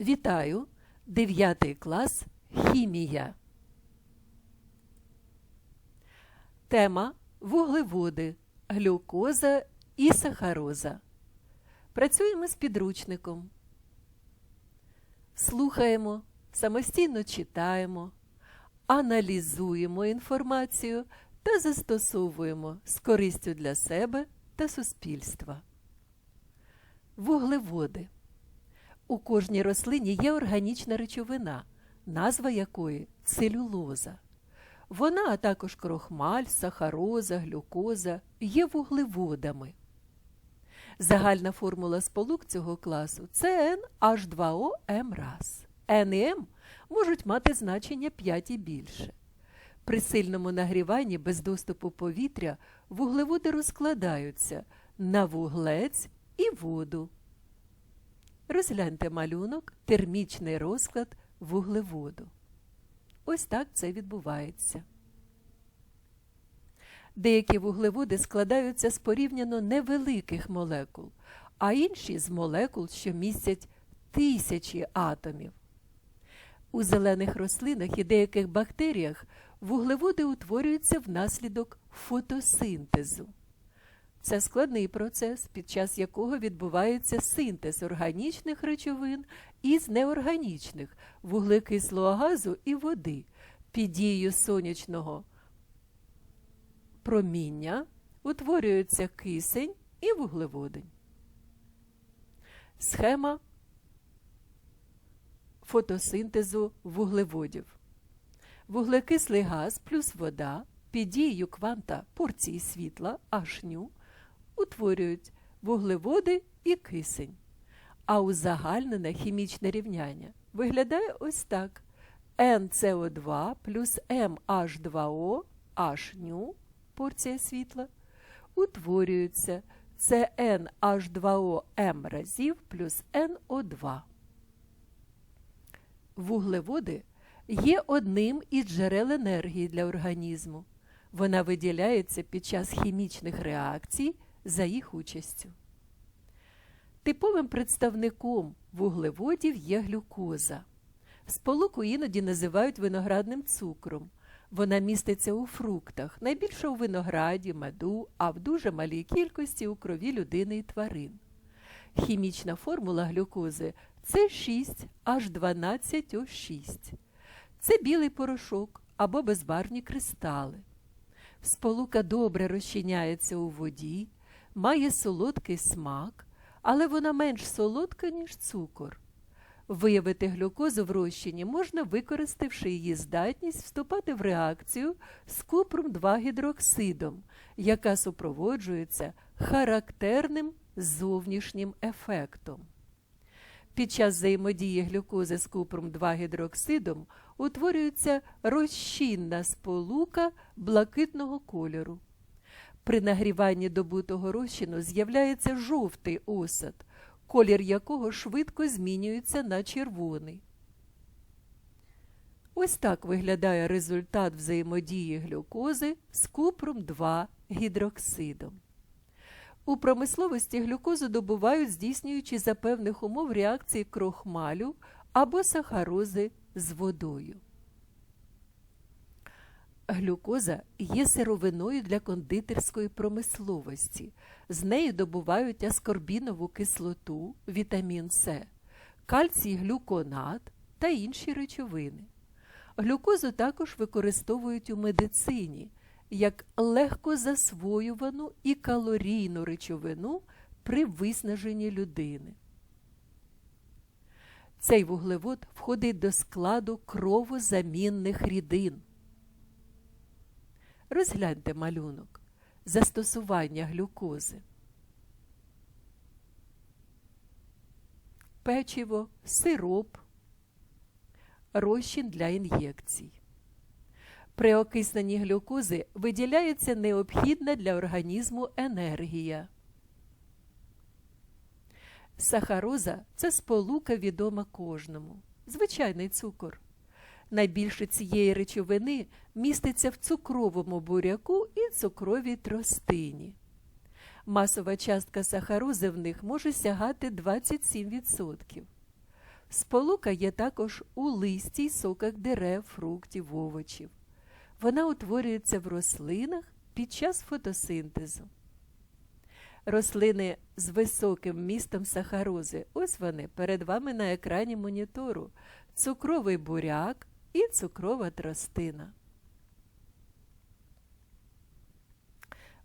Вітаю! 9 клас Хімія. Тема вуглеводи, глюкоза і сахароза. Працюємо з підручником. Слухаємо, самостійно читаємо, аналізуємо інформацію та застосовуємо з користю для себе та суспільства. Вуглеводи. У кожній рослині є органічна речовина, назва якої целюлоза. Вона, а також крохмаль, сахароза, глюкоза є вуглеводами. Загальна формула сполук цього класу це NH2O М1. N і М можуть мати значення 5 і більше. При сильному нагріванні без доступу повітря вуглеводи розкладаються на вуглець і воду. Розгляньте малюнок термічний розклад вуглеводу. Ось так це відбувається. Деякі вуглеводи складаються з порівняно невеликих молекул, а інші з молекул, що містять тисячі атомів. У зелених рослинах і деяких бактеріях вуглеводи утворюються внаслідок фотосинтезу. Це складний процес, під час якого відбувається синтез органічних речовин із неорганічних вуглекислого газу і води під дією сонячного проміння утворюється кисень і вуглеводень. Схема фотосинтезу вуглеводів. Вуглекислий газ плюс вода під дією кванта порції світла H утворюють вуглеводи і кисень. А узагальнене хімічне рівняння виглядає ось так: NCO2 плюс MH2O H порція світла утворюється CnH2O M разів плюс NO2. Вуглеводи є одним із джерел енергії для організму. Вона виділяється під час хімічних реакцій за їх участю. Типовим представником вуглеводів є глюкоза. Сполуку іноді називають виноградним цукром. Вона міститься у фруктах, найбільше у винограді, меду, а в дуже малій кількості у крові людини і тварин. Хімічна формула глюкози це 6 h 12 o 6 Це білий порошок або безбарвні кристали. Сполука добре розчиняється у воді, має солодкий смак, але вона менш солодка, ніж цукор. Виявити глюкозу в розчині можна, використавши її здатність вступати в реакцію з купром 2 гідроксидом, яка супроводжується характерним зовнішнім ефектом. Під час взаємодії глюкози з купром 2 гідроксидом утворюється розчинна сполука блакитного кольору. При нагріванні добутого розчину з'являється жовтий осад, колір якого швидко змінюється на червоний. Ось так виглядає результат взаємодії глюкози з купром 2 гідроксидом. У промисловості глюкозу добувають, здійснюючи за певних умов реакції крохмалю або сахарози з водою. Глюкоза є сировиною для кондитерської промисловості. З неї добувають аскорбінову кислоту, вітамін С, кальцій глюконат та інші речовини. Глюкозу також використовують у медицині як легко засвоювану і калорійну речовину при виснаженні людини. Цей вуглевод входить до складу кровозамінних рідин. Розгляньте малюнок. Застосування глюкози. Печиво, сироп, розчин для ін'єкцій. При окисненні глюкози виділяється необхідна для організму енергія. Сахароза це сполука відома кожному. Звичайний цукор. Найбільше цієї речовини міститься в цукровому буряку і цукровій тростині. Масова частка сахарози в них може сягати 27%. Сполука є також у листі й соках дерев, фруктів, овочів. Вона утворюється в рослинах під час фотосинтезу. Рослини з високим містом сахарози. Ось вони перед вами на екрані монітору. Цукровий буряк і цукрова тростина.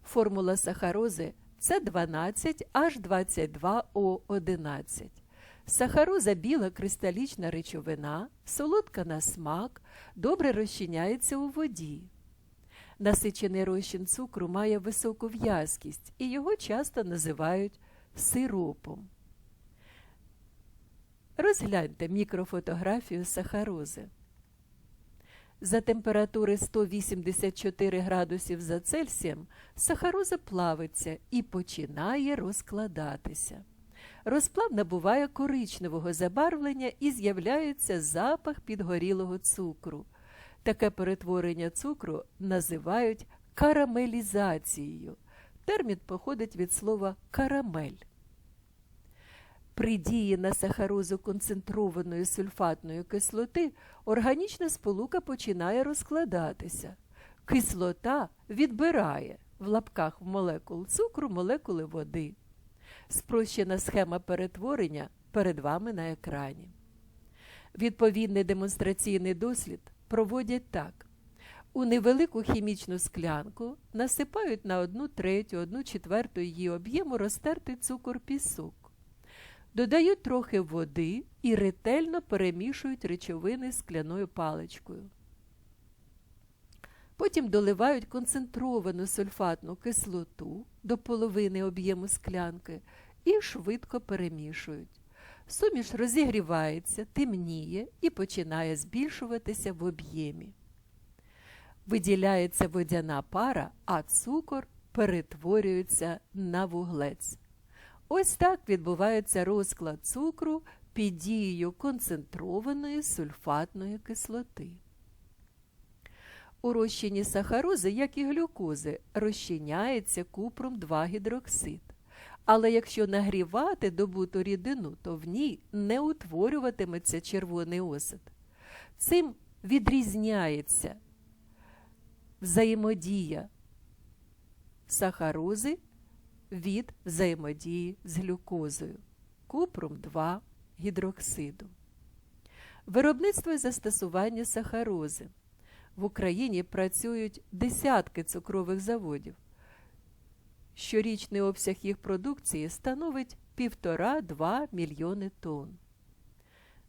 Формула сахарози це 12 H22O11. Сахароза біла кристалічна речовина, солодка на смак, добре розчиняється у воді. Насичений розчин цукру має високу в'язкість і його часто називають сиропом. Розгляньте мікрофотографію сахарози. За температури 184 градусів за Цельсієм сахароза плавиться і починає розкладатися. Розплав набуває коричневого забарвлення і з'являється запах підгорілого цукру. Таке перетворення цукру називають карамелізацією. Термін походить від слова карамель. При дії на сахарозу концентрованої сульфатної кислоти органічна сполука починає розкладатися. Кислота відбирає в лапках молекул цукру молекули води. Спрощена схема перетворення перед вами на екрані. Відповідний демонстраційний дослід проводять так. У невелику хімічну склянку насипають на 1 третю, 1 четверту її об'єму розтертий цукор пісок. Додають трохи води і ретельно перемішують речовини скляною паличкою. Потім доливають концентровану сульфатну кислоту до половини об'єму склянки і швидко перемішують. Суміш розігрівається, темніє і починає збільшуватися в об'ємі. Виділяється водяна пара, а цукор перетворюється на вуглець. Ось так відбувається розклад цукру під дією концентрованої сульфатної кислоти. У розчині сахарози, як і глюкози, розчиняється купром 2 гідроксид. Але якщо нагрівати добуту рідину, то в ній не утворюватиметься червоний осад. Цим відрізняється взаємодія сахарози від взаємодії з глюкозою, купром 2 гідроксиду. Виробництво і застосування сахарози. В Україні працюють десятки цукрових заводів. Щорічний обсяг їх продукції становить 1,5-2 мільйони тонн.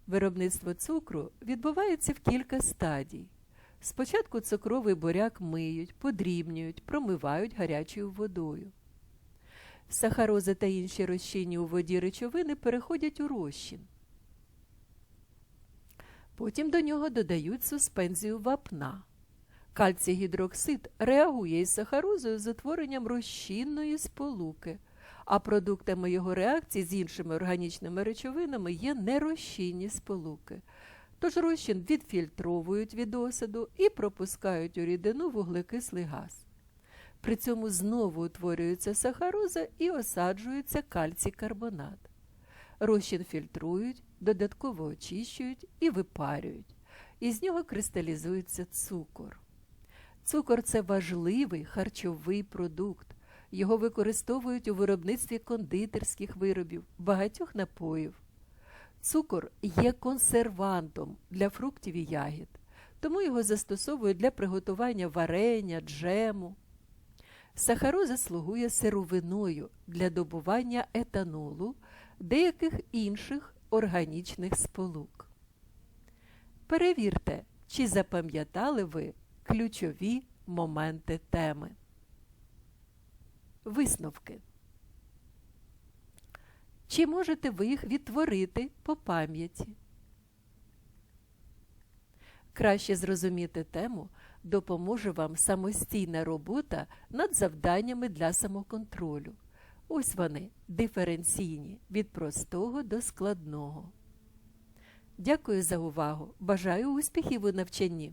Виробництво цукру відбувається в кілька стадій. Спочатку цукровий буряк миють, подрібнюють, промивають гарячою водою. Сахарози та інші розчинні у воді речовини переходять у розчин. Потім до нього додають суспензію вапна. Кальцій гідроксид реагує із сахарозою з утворенням розчинної сполуки, а продуктами його реакції з іншими органічними речовинами є нерозчинні сполуки. Тож розчин відфільтровують від осаду і пропускають у рідину вуглекислий газ. При цьому знову утворюється сахароза і осаджується кальцій карбонат. Розчин фільтрують, додатково очищують і випарюють. Із нього кристалізується цукор. Цукор це важливий харчовий продукт. Його використовують у виробництві кондитерських виробів, багатьох напоїв. Цукор є консервантом для фруктів і ягід, тому його застосовують для приготування варення, джему. Сахароза слугує сировиною для добування етанолу, деяких інших органічних сполук. Перевірте, чи запам'ятали ви ключові моменти теми. Висновки. Чи можете ви їх відтворити по пам'яті? Краще зрозуміти тему допоможе вам самостійна робота над завданнями для самоконтролю. Ось вони диференційні від простого до складного. Дякую за увагу. Бажаю успіхів у навчанні!